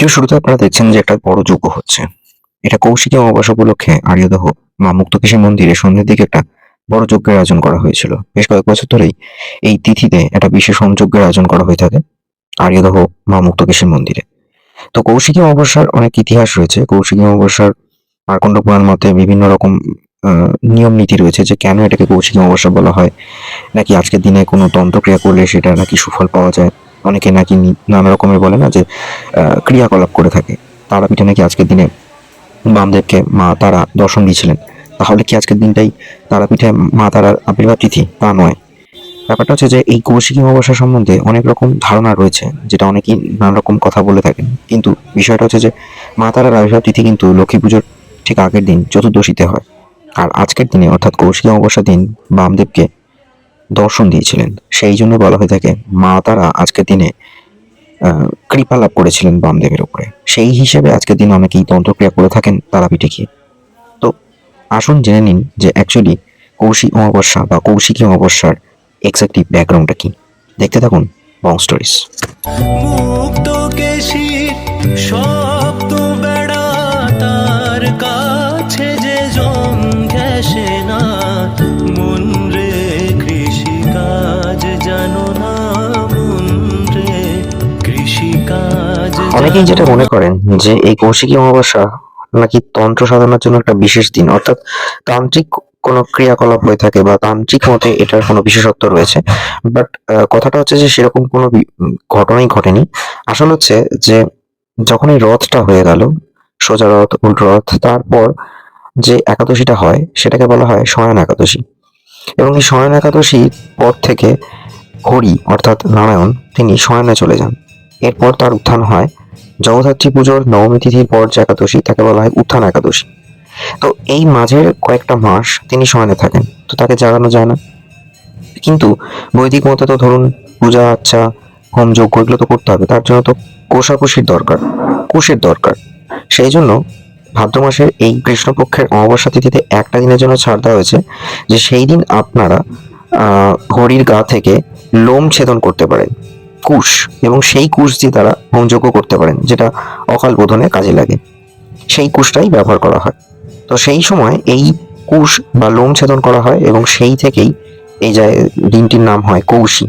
Video শুরুতে আপনারা দেখছেন যে একটা বড় যজ্ঞ হচ্ছে। এটা কৌশিকী অমাবস্যা উপলক্ষে আর্যদহ মা মুক্তকেশী মন্দিরে সন্ধ্যের দিকে একটা বড় যজ্ঞের আয়োজন করা হয়েছিল। বেশ কয়েক বছর ধরেই এই তিথিতে একটা বিশেষ হোমযজ্ঞের আয়োজন করা হয়ে থাকে আর্যদহ মা মুক্তকেশী মন্দিরে। তো কৌশিকী অমাবস্যার অনেক ইতিহাস রয়েছে। কৌশিকী অমাবস্যার মার্কণ্ড পুরাণ মতে বিভিন্ন রকম নিয়ম নীতি রয়েছে যে কেন এটাকে কৌশিকী অমাবস্যা বলা হয়, নাকি আজকের দিনে কোনো তন্ত্রক্রিয়া করলে সেটা নাকি সুফল পাওয়া যায়। অনেকে নাকি নানা রকমের বলে না যে ক্রিয়াকলাপ করে থাকে। তারাপীঠে নাকি আজকের দিনে বামদেবকে মা তারা দর্শন দিয়েছিলেন। তাহলে কি আজকের দিনটাই তারাপীঠে মা তারার আবির্ভাব তিথি? তা নয়। ব্যাপারটা হচ্ছে যে, এই কৌশিকী অমাবস্যা সম্বন্ধে অনেক রকম ধারণা রয়েছে, যেটা অনেকেই নানা রকম কথা বলে থাকেন। কিন্তু বিষয়টা হচ্ছে যে, মা তারার আবির্ভাব তিথি কিন্তু লক্ষ্মী পুজোর ঠিক আগের দিন, চতুর্দশীতে হয়। আর আজকের দিনে, অর্থাৎ কৌশিকী অমাবস্যার দিন বামদেবকে দর্শন দিয়েছিলেন। সেই জন্য বলা হয়ে থাকে, মা তারা আজকের দিনে কৃপা লাভ করেছিলেন বামদেবের উপরে। সেই হিসেবে আজকের দিন অনেকেই তন্ত্রক্রিয়া করে থাকেন তারাপীঠে গিয়ে তো আসুন জেনে নিন যে অ্যাকচুয়ালি কৌশিক অমাবস্যা বা কৌশিকী অমাবস্যার এক্স্যাক্টলি ব্যাকগ্রাউন্ডটা কি। দেখতে থাকুন বং স্টোরিজ অনেকেই যেটা মনে করেন যে এই কৌশিকী অমাবস্যা নাকি তন্ত্র সাধনার জন্য একটা বিশেষ দিন। অর্থাৎ তান্ত্রিক কোনো ক্রিয়াকলাপ হয়ে থাকে বা তান্ত্রিক মতে এটার কোনো বিশেষত্ব রয়েছে। বাট কথাটা হচ্ছে যে সেরকম কোনো ঘটনাই ঘটেনি। আসল হচ্ছে যে যখন এই রথটা হয়ে গেল, সোজা রথ, উল্টো রথ, তারপর যে একাদশীটা হয়, সেটাকে বলা হয় শয়ন একাদশী। এবং এই শয়ন একাদশীর পর থেকে হরি, অর্থাৎ নারায়ণ, তিনি শয়নে চলে যান। এরপর তার উত্থান হয় জগদ্ধাত্রী পুজোর নবমী তিথির পর যে একাদশী, তাকে বলা হয় উত্থান একাদশী। তো এই মাঝের কয়েকটা মাস তিনি শয়নে থাকেন, তো তাকে জাগানো যায় না। কিন্তু বৈদিক মতে তো ধরুন পূজা আচ্ছা হোম যজ্ঞ এগুলো তো করতে হবে। তার জন্য তো কোষাকুষির দরকার, কোষের দরকার। সেই জন্য ভাদ্র মাসের এই কৃষ্ণপক্ষের অমাবস্যা তিথিতে একটা দিনের জন্য ছাড় দেওয়া হয়েছে যে সেই দিন আপনারা হরির গা থেকে লোম ছেদন করতে পারেন। কুশ এবং সেই কুশ দিয়ে তারা হোমযজ্ঞ করতে পারেন, যেটা অকাল বোধনে কাজে লাগে। সেই কুশটাই ব্যবহার করা হয়। তো সেই সময় এই কুশ বা লোম ছেদন করা হয় এবং সেই থেকেই এই যে দিনটির নাম হয় কৌশী।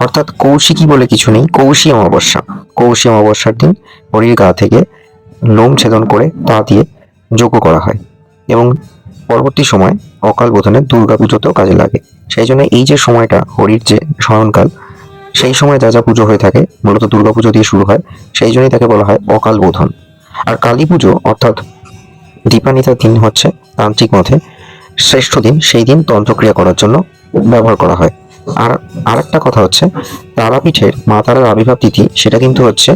অর্থাৎ কৌশিকী বলে কিছু নেই? কৌশী অমাবস্যা। কৌশী অমাবস্যার দিন হরির গা থেকে লোম ছেদন করে তা দিয়ে যজ্ঞ করা হয় এবং পরবর্তী সময় অকাল বোধনে দুর্গা পুজোতেও কাজে লাগে। সেই জন্য এই যে সময়টা, হরির যে শয়নকাল সেই সময় যা যা পুজো হয়ে থাকে, মূলত দুর্গা পুজো দিয়ে শুরু হয়, সেই জন্যই তাকে বলা হয় অকাল বোধন। আর কালী পুজো, অর্থাৎ দীপানিতার দিন হচ্ছে তান্ত্রিক মতে শ্রেষ্ঠ দিন, সেই দিন তন্ত্রক্রিয়া করার জন্য ব্যবহার করা হয়। আর আরেকটা কথা হচ্ছে, তারাপীঠের মা তারার আবির্ভাব তিথি, সেটা কিন্তু হচ্ছে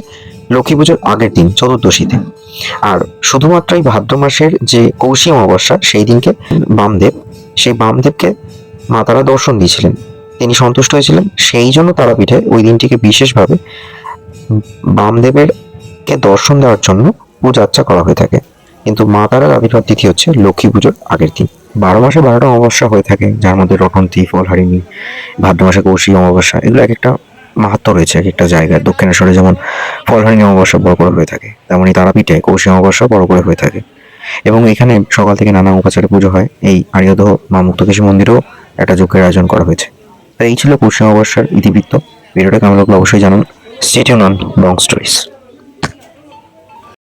লক্ষ্মী পুজোর আগের দিন, চতুর্দশীতে। আর শুধুমাত্রই ভাদ্র মাসের যে কৌশী অমাবস্যা, সেই দিনকে বামদেব, সেই বামদেবকে মা তারা দর্শন দিয়েছিলেন। তিনি সন্তুষ্ট হয়েছিলেন। সেই জন্য তারাপীঠে ওই দিনটিকে বিশেষভাবে বামদেবের কে দর্শন দেওয়ার জন্য পূজা আর্চা করা হয়ে থাকে। কিন্তু মা তারার আবির্ভাব তিথি হচ্ছে লক্ষ্মী পুজোর আগের দিন। বারো মাসে বারোটা অমাবস্যা হয়ে থাকে, যার মধ্যে রটন্তী ফলহারিণী ভাদ্র মাসে কৌশী অমাবস্যা, এগুলো এক একটা মাহাত্ম রয়েছে, এক একটা জায়গায়। দক্ষিণেশ্বরে যেমন ফলহারিণী অমাবস্যা বড় করে হয়ে থাকে তেমনই তারাপীঠে কৌশী অমাবস্যা বড় করে হয়ে থাকে। এবং এখানে সকাল থেকে নানা উপাচারে পুজো হয়। এই আর্যদহ, মা মুক্তকেশী মন্দিরেও একটা যজ্ঞের আয়োজন করা হয়েছে। এই ছিল পশ্চিম অবসর ইতিবৃত্ত। ভিডিওটা কেমন লাগল অবশ্যই জানান। Stay tuned on long stories